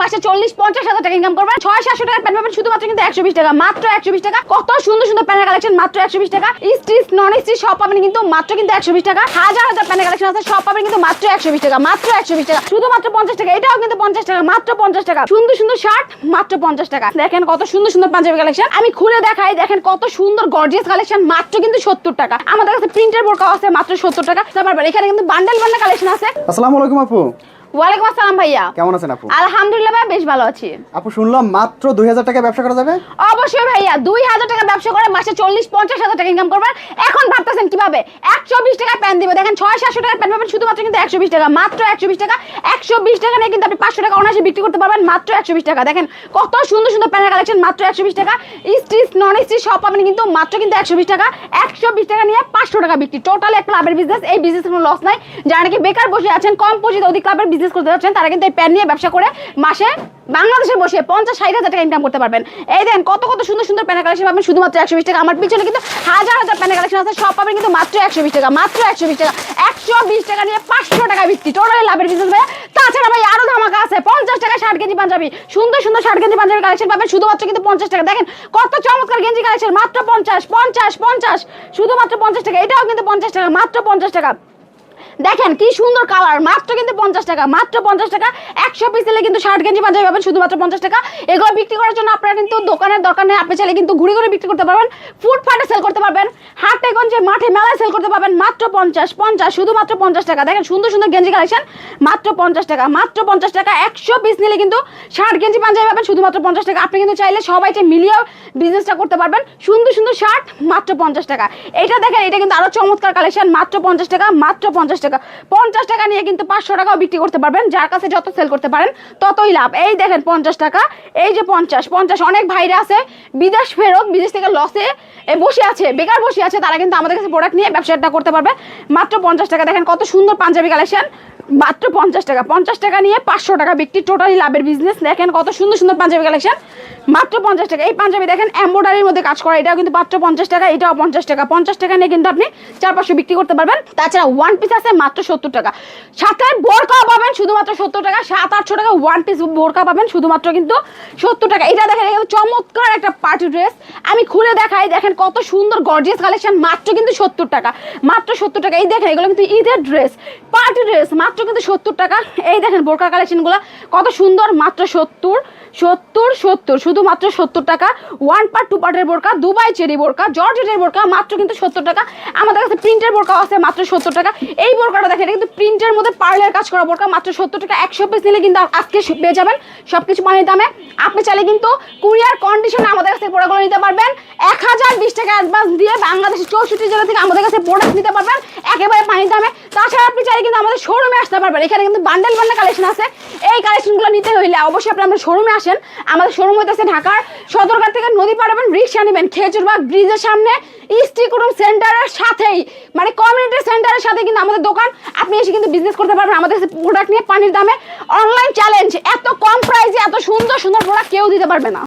মাসে চল্লিশ, পঞ্চাশ হাজার টাকা ইনকাম করবেন ছয়, সাতশো টাকা প্যান্ট পাবেন শুধুমাত্র কিন্তু একশো বিশ টাকা, মাত্র একশো বিশ টাকা। কত সুন্দর সুন্দর প্যান্টের কালেকশন মাত্র একশো বিশ টাকা। স্টিচ নন স্টিচ সব পাবেন কিন্তু মাত্র কিন্তু একশো বিশ টাকা। হাজার হাজার প্যান্টের কালেকশন আছে, সব পাবেন কিন্তু মাত্র একশো বিশ টাকা, মাত্র একশো বিশ টাকা। শুধুমাত্র পঞ্চাশ টাকা, এটাও কিন্তু পঞ্চাশ টাকা, মাত্র পঞ্চাশ টাকা। সুন্দর সুন্দর শার্ট মাত্র পঞ্চাশ টাকা। দেখেন কত সুন্দর সুন্দর পাঞ্জাবি কালেকশন আমি খুলে দেখাই, দেখেন কত সুন্দর গর্জিয়াস কালেকশন মাত্র কিন্তু সত্তর টাকা। আমাদের কাছে প্রিন্টের বোরকাও আছে, মাত্র সত্তর টাকা। তারপর এখানে কিন্তু বান্ডেল বান্ডেল কালেকশন আছে। আসসালামু আলাইকুম আপু। ওয়ালাইকুম আসসালাম ভাইয়া। কেমন আছেন আপু? আলহামদুলিল্লাহ ভাই বেশ ভালো আছি। আপু শুনলাম মাত্র দুই হাজার টাকা ব্যবসা করা যাবে? অবশ্যই ভাইয়া দুই হাজার টাকা ব্যবসা করে মাসে চল্লিশ পঞ্চাশ হাজার টাকা ইনকাম করবেন এখন ভাবতেছেন কীভাবে? একশো বিশ টাকা প্যান দিবে। দেখেন টাকা প্যান পাবেন শুধুমাত্র কিন্তু একশো বিশ টাকা মাত্র একশো বিশ টাকা। একশো বিশ টাকা নিয়ে কিন্তু আপনি পাঁচশো টাকা অনায়াসে বিক্রি করতে পারবেন মাত্র একশো বিশ টাকা। দেখেন কত সুন্দর সুন্দর প্যানের কালেকশন মাত্র একশো বিশ টাকা। স্টিচ নন স্টিচ সব পাবেন কিন্তু মাত্র কিন্তু একশো বিশ টাকা। একশো বিশ টাকা নিয়ে পাঁচশো টাকা বিক্রি। টোটাল একটা লাভের বিজনেস এই বিজনেস কোনো লস নাই। যারা নাকি বেকার বসে আছেন কম পুঁজিতে অধিক লাভের বিজনেস করতে যাচ্ছেন, তারা কিন্তু এই প্যান নিয়ে ব্যবসা করে মাসে বাংলাদেশে বসে পঞ্চাশ, ষাট হাজার টাকা ইনকাম করতে পারবেন। এই দেন কত কত সুন্দর সুন্দর প্যানের কালেকশন পাবেন, শুধুমাত্র একশো বিশ টাকা। আমার পিছনে কিন্তু হাজার হাজার প্যানের কালেকশন আছে, সব পাবেন কিন্তু মাত্র একশো বিশ টাকা, মাত্র একশো বিশ টাকা। একশো বিশ টাকা নিয়ে পাঁচশো টাকা বিক্রি টোটালি লাভের বিজনেস ভাই তাছাড়া ভাই আরও ধামাকা আছে, পঞ্চাশ টাকা ষাট কেজি পাঞ্জাবি। সুন্দর সুন্দর ষাট কেজি পাঞ্জাবি কালেকশন পাবেন, শুধুমাত্র কিন্তু পঞ্চাশ টাকা। দেখেন কত চমৎকার গেঞ্জি কালেকশন মাত্র পঞ্চাশ পঞ্চাশ পঞ্চাশ, শুধুমাত্র পঞ্চাশ টাকা, এটাও কিন্তু পঞ্চাশ টাকা, মাত্র পঞ্চাশ টাকা। দেখেন কি সুন্দর কালার মাত্র কিন্তু পঞ্চাশ টাকা, মাত্র পঞ্চাশ টাকা, একশো পিস দিলে কিন্তু ষাট কেজি পাঞ্জাবি পাবেন, শুধুমাত্র পঞ্চাশ টাকা। এগুলো বিক্রি করার জন্য আপনারা কিন্তু দোকানের দরকার নেই আপনি চাইলে কিন্তু ঘুরে ঘুরে বিক্রি করতে পারবেন ফুটপাটে সেল করতে পারবেন হাটে গঞ্জে মাঠে মেলায় সেল করতে পারবেন, মাত্র পঞ্চাশ পঞ্চাশ, শুধুমাত্র পঞ্চাশ টাকা। দেখেন সুন্দর সুন্দর গেঞ্জি কালেকশন মাত্র পঞ্চাশ টাকা, মাত্র পঞ্চাশ টাকা, একশো পিস নিলে কিন্তু ষাট গেঞ্জি পাঞ্জাবি পাবেন, শুধুমাত্র পঞ্চাশ টাকা। আপনি কিন্তু চাইলে সবাই চাই মিলিয়েও বিজনেসটা করতে পারবেন, সুন্দর সুন্দর শার্ট মাত্র পঞ্চাশ টাকা। এটা দেখেন, এটা কিন্তু আরও চমৎকার কালেকশন মাত্র পঞ্চাশ টাকা, মাত্র পঞ্চাশ টাকা। পঞ্চাশ টাকা নিয়ে কিন্তু পাঁচশো টাকাও বিক্রি করতে পারবেন। যার কাছে যত সেল করতে পারেন, ততই লাভ। এই দেখেন পঞ্চাশ টাকা, এই যে পঞ্চাশ পঞ্চাশ অনেক ভাইরা আছে, বিদেশ ফেরত, বিদেশ থেকে লসে বসে আছে, বেকার বসে আছে, তারা কিন্তু আমাদের কাছে প্রোডাক্ট নিয়ে ব্যবসাটা করতে পারবে। মাত্র পঞ্চাশ টাকা, দেখেন কত সুন্দর পাঞ্জাবি কালেকশন মাত্র পঞ্চাশ টাকা। পঞ্চাশ টাকা নিয়ে পাঁচশো টাকা বিক্রি। টোটালি লাভের বিজনেস দেখেন কত সুন্দর সুন্দর পাঞ্জাবি কালেকশন মাত্র পঞ্চাশ টাকা। এই পাঞ্জাবি দেখেন এম্বোডারির মধ্যে কাজ করা। এটাও কিন্তু মাত্র পঞ্চাশ টাকা, এটাও পঞ্চাশ টাকা। পঞ্চাশ টাকা নিয়ে কিন্তু আপনি চার পাঁচশো বিক্রি করতে পারবেন। তাছাড়া ওয়ান পিস আছে মাত্র সত্তর টাকা। সাথে বোরকাও পাবেন শুধুমাত্র সত্তর টাকা। সাত, আটশো টাকা ওয়ান পিস বোরকা পাবেন শুধুমাত্র কিন্তু সত্তর টাকা। এটা দেখেন চমৎকার একটা পার্টি ড্রেস আমি খুলে দেখাই, দেখেন কত সুন্দর গর্জিয়াস কালেকশন মাত্র কিন্তু সত্তর টাকা। মাত্র সত্তর টাকা। এই দেখেন, এগুলো কিন্তু ঈদের ড্রেস পার্টি ড্রেস মাত্র কিন্তু সত্তর টাকা। এই দেখেন বোরকা কালেকশনগুলো কত সুন্দর, মাত্র সত্তর। সত্তর সত্তর, শুধুমাত্র সত্তর টাকা। ওয়ান পার্ট টু পার্টের বোরকা দুবাই চেরি বোরকা জর্জেটের বোরকা, মাত্র কিন্তু সত্তর টাকা। আমাদের কাছে প্রিন্টের বোরকা আছে, মাত্র সত্তর টাকা। এই বোরকাটা দেখেন কিন্তু প্রিন্টের মধ্যে পার্লের কাজ করা বোরকা, মাত্র সত্তর টাকা। একশো পিস নিলে কিন্তু আজকে পেয়ে যাবেন সব কিছু পানির দামে। আপনি চাইলে কিন্তু কুরিয়ার কন্ডিশনে আমাদের কাছে প্রোডাক্টগুলো নিতে পারবেন। এক হাজার বিশ টাকা অ্যাডভান্স দিয়ে বাংলাদেশের চৌষট্টি জেলা থেকে আমাদের কাছে প্রোডাক্ট নিতে পারবেন, একেবারে পানির দামে। তাছাড়া আপনি চাইলে কিন্তু আমাদের শোরুমে আসতে পারবেন। এখানে কিন্তু বান্ডেল বান্ডেল কালেকশন আছে। এই কালেকশনগুলো নিতে হইলে অবশ্যই আপনি আমাদের শোরুমে আসেন, আমাদের শোরুম হইতেছে ঢাকার সদরঘাট থেকে নদী পাড়াবেন রিক্সা নেবেন খেজুরবাগ ব্রিজের সামনে স্টিক রুম সেন্টারের সাথেই মানে কমিউনিটি সেন্টারের সাথে কিন্তু আমাদের দোকান। আপনি এসে কিন্তু বিজনেস করতে পারবেন আমাদের প্রোডাক্ট নিয়ে, পানির দামে। অনলাইন চ্যালেঞ্জ এত কম প্রাইসে এত সুন্দর সুন্দর প্রোডাক্ট কেউ দিতে পারবে না।